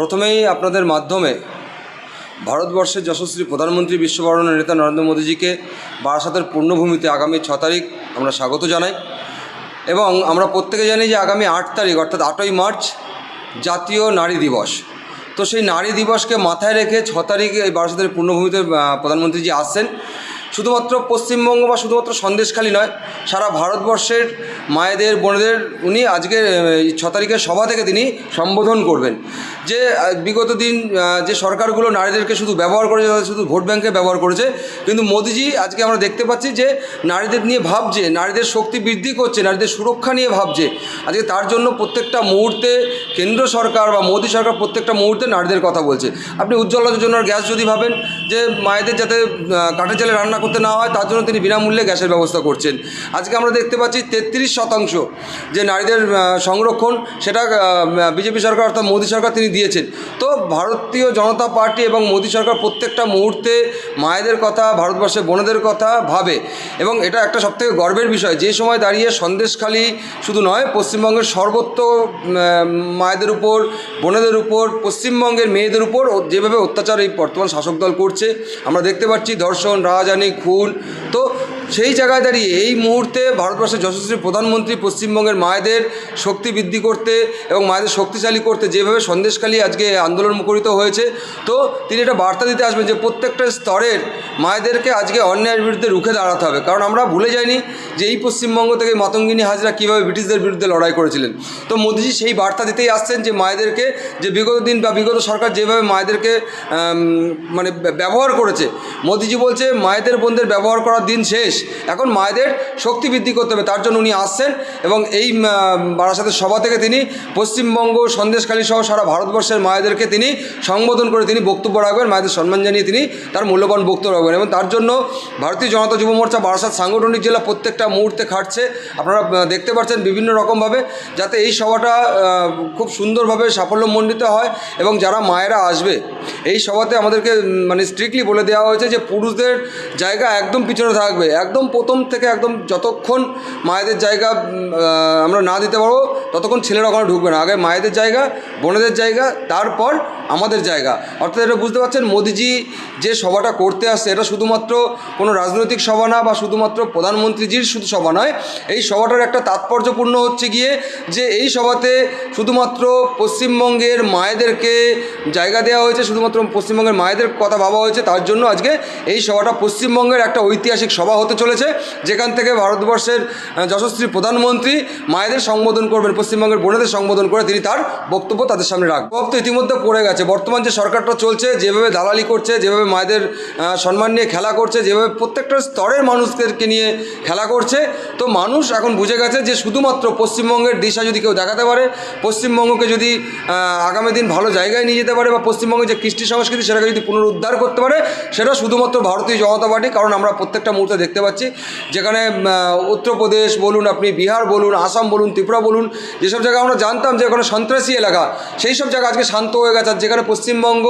প্রথমেই আপনাদের মাধ্যমে ভারতবর্ষের যশস্বী প্রধানমন্ত্রী বিশ্ববরণের নেতা নরেন্দ্র মোদীজিকে বারাসাতের পূর্ণভূমিতে আগামী ছ তারিখ আমরা স্বাগত জানাই। এবং আমরা প্রত্যেকে জানি যে আগামী আট তারিখ, অর্থাৎ আটই মার্চ, জাতীয় নারী দিবস। তো সেই নারী দিবসকে মাথায় রেখে ছ তারিখ এই বারাসাতের পূর্ণভূমিতে প্রধানমন্ত্রীজি আসছেন। শুধুমাত্র পশ্চিমবঙ্গ বা শুধুমাত্র সন্দেশখালী নয়, সারা ভারতবর্ষের মায়েদের, বোনেদের, উনি আজকে ছ তারিখের সভা থেকে তিনি সম্বোধন করবেন। যে বিগত দিন যে সরকারগুলো নারীদেরকে শুধু ব্যবহার করেছে, তাদের শুধু ভোট ব্যাংকে ব্যবহার করেছে, কিন্তু মোদিজি আজকে আমরা দেখতে পাচ্ছি যে, নারীদের নিয়ে ভাবছে, নারীদের শক্তি বৃদ্ধি করছে, নারীদের সুরক্ষা নিয়ে ভাবছে। আজকে তার জন্য প্রত্যেকটা মুহূর্তে কেন্দ্র সরকার বা মোদী সরকার প্রত্যেকটা মুহূর্তে নারীদের কথা বলছে। আপনি উজ্জ্বলা যোজনার গ্যাস যদি ভাবেন যে, মায়েদের যাতে কাঠের জালে রান্না করতে না হয়, তার জন্য তিনি বিনামূল্যে গ্যাসের ব্যবস্থা করছেন। আজকে আমরা দেখতে পাচ্ছি তেত্রিশ শতাংশ যে নারীদের সংরক্ষণ, সেটা বিজেপি সরকার অর্থাৎ মোদী সরকার তিনি দিয়েছেন। তো ভারতীয় জনতা পার্টি এবং মোদী সরকার প্রত্যেকটা মুহূর্তে মায়েদের কথা, ভারতবর্ষের বোনেদের কথা ভাবে। এবং এটা একটা সবথেকে গর্বের বিষয়, যে সময় দাঁড়িয়ে সন্দেশখালী শুধু নয়, পশ্চিমবঙ্গের সর্বত্র মায়েদের উপর, বোনেদের উপর, পশ্চিমবঙ্গের মেয়েদের উপর যেভাবে অত্যাচার এই বর্তমান শাসক দল করছে, আমরা দেখতে পাচ্ছি ধর্ষণ রাজানি খুন তো সেই জায়গায় দাঁড়িয়ে এই মুহূর্তে ভারতবর্ষের যশস্বী প্রধানমন্ত্রী পশ্চিমবঙ্গের মায়েদের শক্তি বৃদ্ধি করতে এবং মায়েদের শক্তিশালী করতে যেভাবে সন্দেশখালী আজকে আন্দোলন মুখরিত হয়েছে, তো তিনি এটা বার্তা দিতে আসবেন যে প্রত্যেকটা স্তরের মায়েদেরকে আজকে অন্যায়ের বিরুদ্ধে রুখে দাঁড়াতে হবে। কারণ আমরা ভুলে যাইনি যে এই পশ্চিমবঙ্গ থেকে মাতঙ্গিনী হাজরা কীভাবে ব্রিটিশদের বিরুদ্ধে লড়াই করেছিলেন। তো মোদিজি সেই বার্তা দিতেই আসছেন যে মায়েদেরকে যে বিগত দিন বা বিগত সরকার যেভাবে মায়েদেরকে মানে ব্য- ব্যবহার করেছে, মোদিজি বলছে মায়েদের বোনদের ব্যবহার করার দিন শেষ। এখন মায়েদের শক্তি বৃদ্ধি করতে হবে, তার জন্য উনি আসছেন এবং এই বারাসাতের সভা থেকে তিনি পশ্চিমবঙ্গ সন্দেশখালী সহ সারা ভারতবর্ষের মায়েদেরকে তিনি সম্বোধন করে তিনি বক্তব্য রাখবেন, মায়েদের সম্মান জানিয়ে তিনি তার মূল্যবান বক্তব্য রাখবেন এবং তার জন্য ভারতীয় জনতা যুব মোর্চা বারাসাত সাংগঠনিক জেলা প্রত্যেকটা মুহূর্তে খাটছে। আপনারা দেখতে পাচ্ছেন বিভিন্ন রকমভাবে যাতে এই সভাটা খুব সুন্দরভাবে সাফল্যমণ্ডিত হয় এবং যারা মায়েরা আসবে, এই সভাতে আমাদেরকে মানে স্ট্রিক্টলি বলে দেওয়া হয়েছে যে পুরুষদের জায়গা একদম পিছনে থাকবে একদম প্রথম থেকে একদম যতক্ষণ মায়েদের জায়গা আমরা না দিতে পারব, ততক্ষণ ছেলেরা ওখানে ঢুকবে না। আগে মায়েদের জায়গা, বোনেদের জায়গা, তারপর আমাদের জায়গা। অর্থাৎ এটা বুঝতে পারছেন, মোদিজি যে সভাটা করতে আসছে, এটা শুধুমাত্র কোনো রাজনৈতিক সভা না বা শুধুমাত্র প্রধানমন্ত্রীজির শুধু সভা নয়, এই সভাটার একটা তাৎপর্যপূর্ণ হচ্ছে গিয়ে যে এই সভাতে শুধুমাত্র পশ্চিমবঙ্গের মায়েদেরকে জায়গা দেওয়া হয়েছে, শুধুমাত্র পশ্চিমবঙ্গের মায়েদের কথা ভাবা হয়েছে, তার জন্য আজকে এই সভাটা পশ্চিমবঙ্গের একটা ঐতিহাসিক সভা হতে চলেছে, যেখান থেকে ভারতবর্ষের যশস্বী প্রধানমন্ত্রী মায়েদের সম্বোধন করবেন, পশ্চিমবঙ্গের বোনেদের সম্বোধন করে তিনি তার বক্তব্য তাদের সামনে রাখবেন। তো ইতিমধ্যে পড়ে গেছে, বর্তমান যে সরকারটা চলছে, যেভাবে দালালি করছে, যেভাবে মায়েদের সম্মান নিয়ে খেলা করছে, যেভাবে প্রত্যেকটা স্তরের মানুষদেরকে নিয়ে খেলা করছে, তো মানুষ এখন বুঝে গেছে যে শুধুমাত্র পশ্চিমবঙ্গের দিশা যদি কেউ দেখাতে পারে, পশ্চিমবঙ্গকে যদি আগামী দিন ভালো জায়গায় নিয়ে যেতে পারে বা পশ্চিমবঙ্গের যে কৃষ্টি সংস্কৃতি, সেটাকে যদি পুনরুদ্ধার করতে পারে, সেটা শুধুমাত্র ভারতীয় জনতা পার্টি, কারণ আমরা প্রত্যেকটা মুহূর্তে দেখতে পাচ্ছি যেখানে উত্তরপ্রদেশ বলুন আপনি, বিহার বলুন, আসাম বলুন, ত্রিপুরা বলুন, যেসব জায়গায় আমরা জানতাম যে ওখানে সন্ত্রাসী এলাকা, সেই সব জায়গা আজকে শান্ত হয়ে গেছে। আর যেখানে পশ্চিমবঙ্গ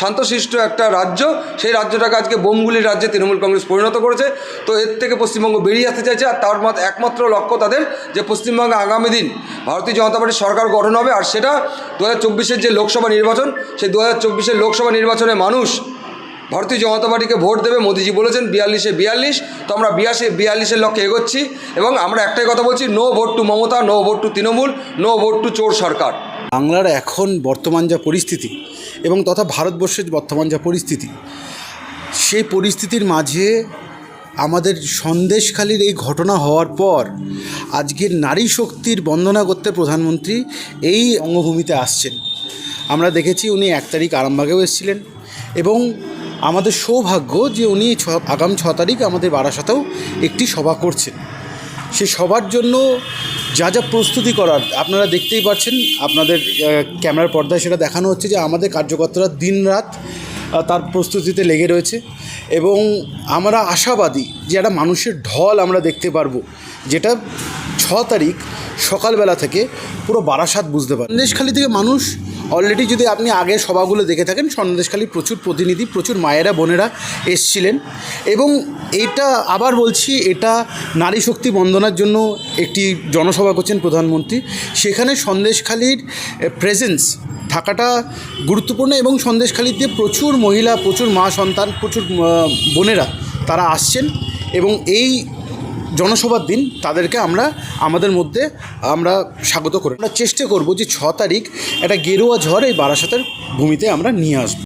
শান্তশিষ্ট একটা রাজ্য, সেই রাজ্যটাকে আজকে বোমগুলির রাজ্যে তৃণমূল কংগ্রেস পরিণত করেছে। তো এর থেকে পশ্চিমবঙ্গ বেরিয়ে আসতে চাইছে, আর তার মাত্র একমাত্র লক্ষ্য তাদের যে পশ্চিমবঙ্গে আগামী দিন ভারতীয় জনতা পার্টির সরকার গঠন হবে। আর সেটা দু হাজার যে লোকসভা নির্বাচন, সেই দু হাজার লোকসভা নির্বাচনে মানুষ ভারতীয় জনতা পার্টিকে ভোট দেবে, মোদিজি বলেছেন বিয়াল্লিশে বিয়াল্লিশ, তো আমরা বিয়াশি বিয়াল্লিশের লক্ষ্যে এগোচ্ছি এবং আমরা একটাই কথা বলছি no vote to Mamata no vote to Trinamool no vote to চোর সরকার। বাংলার এখন বর্তমান যা পরিস্থিতি এবং তথা ভারতবর্ষের বর্তমান যা পরিস্থিতি, সেই পরিস্থিতির মাঝে আমাদের সন্দেশখালির এই ঘটনা হওয়ার পর আজকের নারী শক্তির বন্দনা করতে প্রধানমন্ত্রী এই অঙ্গভূমিতে আসছেন। আমরা দেখেছি উনি এক তারিখ আরামবাগেও এসেছিলেন এবং আমাদের সৌভাগ্য যে উনি ছ, আগাম ছ তারিখ আমাদের বারাসাতেও একটি সভা করছেন। সে সবার জন্য যা যা প্রস্তুতি করার, আপনারা দেখতেই পাচ্ছেন, আপনাদের ক্যামেরার পর্দায় সেটা দেখানো হচ্ছে যে আমাদের কার্যকর্তারা দিন রাত তার প্রস্তুতিতে লেগে রয়েছে এবং আমরা আশাবাদী যে একটা মানুষের ঢল আমরা দেখতে পারব, যেটা ছ তারিখ সকালবেলা থেকে পুরো বারাসাত বুঝতে পারে সন্দেশখালি থেকে মানুষ অলরেডি যদি আপনি আগের সভাগুলো দেখে থাকেন, সন্দেশখালী প্রচুর প্রতিনিধি, প্রচুর মায়েরা, বোনেরা এসছিলেন এবং এটা আবার বলছি, এটা নারী শক্তি বন্দনার জন্য একটি জনসভা করছেন প্রধানমন্ত্রী। সেখানে সন্দেশখালীর প্রেজেন্স থাকাটা গুরুত্বপূর্ণ এবং সন্দেশখালীতে প্রচুর মহিলা, প্রচুর মা সন্তান, প্রচুর বোনেরা তারা আসছেন এবং এই জনসভার দিন তাদেরকে আমরা, আমাদের মধ্যে আমরা স্বাগত করি। আমরা চেষ্টা করব যে ছ তারিখ একটা গেরুয়া ঝড় এই বারাসাতের ভূমিতে আমরা নিয়ে আসব।